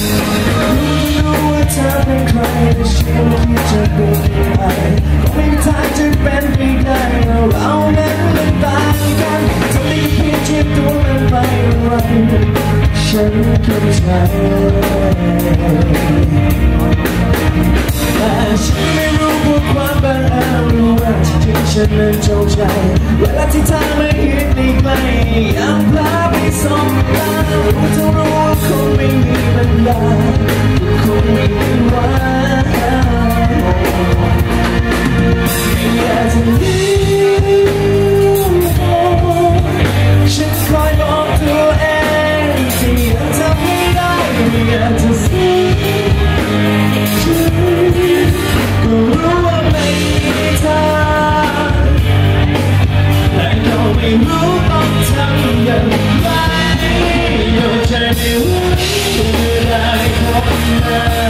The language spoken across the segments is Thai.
รู้ว่าเธอเป็นใครแต่ฉันคิดจะเป็นใครไม่ทางจะเป็นไปได้ว่าเรานั้นมันต่างกันทำไมเพียงแค่ตัวมันไปวันฉันเข้ใจแต่ฉันไม่รู้ว่าความบังอรือว่าจริงฉันนั้นจงใจเวลาที่เธอไม่เห็นอีกไหยังพลาดไปสองตาเธอรู้คงไม่มี life Yeah.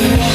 Oh,